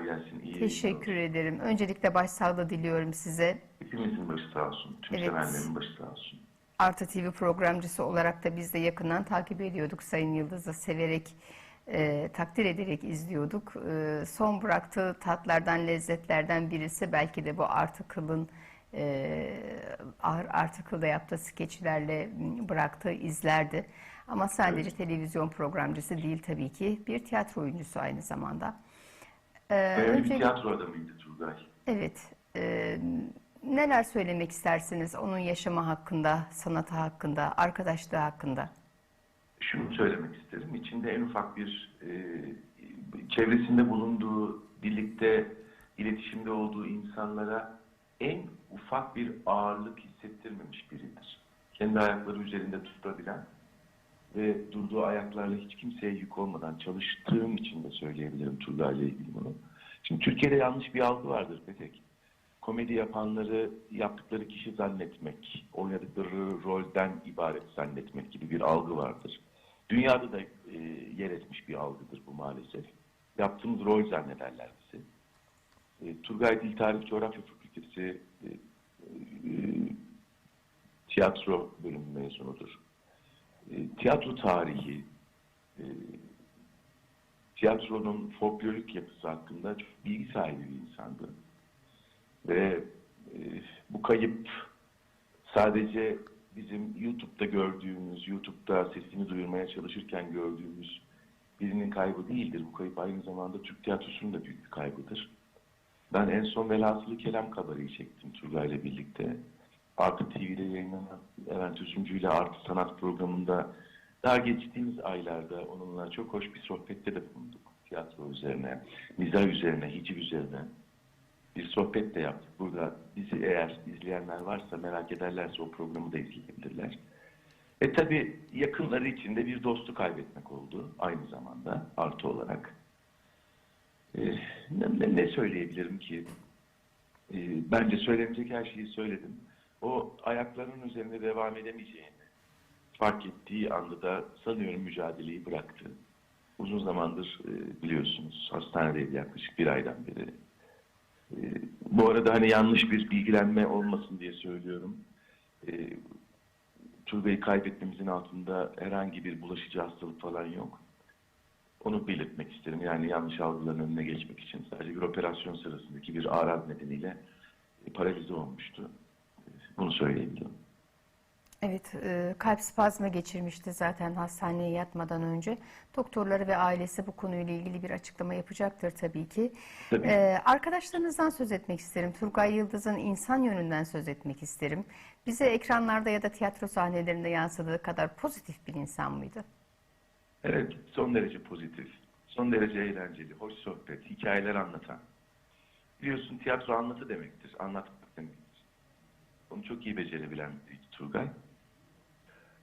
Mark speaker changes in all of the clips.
Speaker 1: Kolay gelsin. İyi
Speaker 2: Teşekkür
Speaker 1: yayınlar.
Speaker 2: ederim. Öncelikle başsağlığı diliyorum size.
Speaker 1: Hepimizin başı sağ olsun. Tüm
Speaker 2: Evet.
Speaker 1: sevenlerin başı sağ olsun.
Speaker 2: Artı TV programcısı olarak da biz de yakından takip ediyorduk Sayın Yıldız'ı severek, e, takdir ederek izliyorduk. E, son bıraktığı tatlardan, lezzetlerden birisi belki de bu Artıkıl'ın e, Ar- Artıkıl'da yaptığı skeçlerle bıraktığı izlerdi. Ama sadece televizyon programcısı değil tabii ki. Bir tiyatro oyuncusu aynı zamanda. E,
Speaker 1: Önemli bir
Speaker 2: öncelikle-
Speaker 1: tiyatro adamıydı Turgay.
Speaker 2: Evet. e, neler söylemek istersiniz onun yaşamı hakkında, sanatı hakkında, arkadaşlığı hakkında?
Speaker 1: Şunu söylemek isterim. İçinde en ufak bir e, çevresinde bulunduğu, birlikte iletişimde olduğu insanlara en ufak bir ağırlık hissettirmemiş biridir. Kendi ayakları üzerinde tutabilen ve durduğu ayaklarla hiç kimseye yük olmadan çalıştığım için de söyleyebilirim Turgay ile ilgili bunu. Şimdi Türkiye'de yanlış bir algı vardır Petek. Komedi yapanları yaptıkları kişi zannetmek, oynadıkları rolden ibaret zannetmek gibi bir algı vardır. Dünyada da e, yer etmiş bir algıdır bu maalesef. Yaptığımız rol zannederler bizi. E, Turgay Dil Tarih Coğrafya Fakültesi e, e, tiyatro bölümü mezunudur. E, tiyatro tarihi, tiyatronun folklorik yapısı hakkında çok bilgi sahibi bir insandı. Ve e, bu kayıp sadece bizim YouTube'da gördüğümüz, YouTube'da sesini duyurmaya çalışırken gördüğümüz birinin kaybı değildir. Bu kayıp aynı zamanda Türk tiyatrosunun da büyük bir kaybıdır. Ben en son Velhasılı Kelam Kabare'yi çektim Turgay'la birlikte. Artı TV'de yayınlanan Levent Üzümcü ile Artı Sanat programında daha geçtiğimiz aylarda onunla çok hoş bir sohbette de bulunduk. Tiyatro üzerine, mizah üzerine, hiciv üzerine bir sohbet de yaptık. Burada bizi eğer izleyenler varsa merak ederlerse o programı da izleyebilirler. E tabi yakınları için de bir dostu kaybetmek oldu aynı zamanda artı olarak. E, ne- ne söyleyebilirim ki? E, bence söylenecek her şeyi söyledim. O ayaklarının üzerinde devam edemeyeceğini fark ettiği anda da sanıyorum mücadeleyi bıraktı. Uzun zamandır e, biliyorsunuz hastanedeydi yaklaşık bir aydan beri. Ee, bu arada hani yanlış bir bilgilenme olmasın diye söylüyorum. Ee, Turgay'ı kaybetmemizin altında herhangi bir bulaşıcı hastalık falan yok. Onu belirtmek isterim. Yani yanlış algıların önüne geçmek için. Sadece bir operasyon sırasındaki bir ağrı nedeniyle e, paralize olmuştu. Bunu söyleyebilirim.
Speaker 2: Evet, e, kalp spazmı geçirmişti zaten hastaneye yatmadan önce. Doktorları ve ailesi bu konuyla ilgili bir açıklama yapacaktır tabii ki.
Speaker 1: Tabii.
Speaker 2: E, arkadaşlarınızdan söz etmek isterim. Turgay Yıldız'ın insan yönünden söz etmek isterim. Bize ekranlarda ya da tiyatro sahnelerinde yansıdığı kadar pozitif bir insan mıydı?
Speaker 1: Evet, son derece pozitif, son derece eğlenceli, hoş sohbet, hikayeler anlatan. Biliyorsun tiyatro anlatı demektir, anlatmak demektir. Onu çok iyi becerebilen Turgay.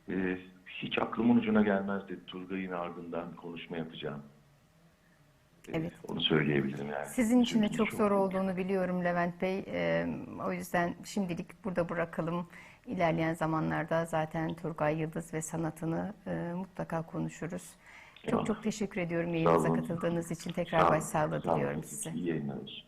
Speaker 1: Ee, hiç aklımın ucuna gelmezdi Turgay'ın ardından konuşma yapacağım. Ee,
Speaker 2: Evet.
Speaker 1: Onu söyleyebilirim yani.
Speaker 2: Sizin için de çok zor olduğunu biliyorum Levent Bey. E, o yüzden şimdilik burada bırakalım. İlerleyen zamanlarda zaten Turgay Yıldız ve sanatını e, mutlaka konuşuruz. Çok
Speaker 1: Eyvallah.
Speaker 2: çok teşekkür ediyorum yayınımıza katıldığınız için. Tekrar başsağlığı diliyorum size.
Speaker 1: İyi yayınlar olsun.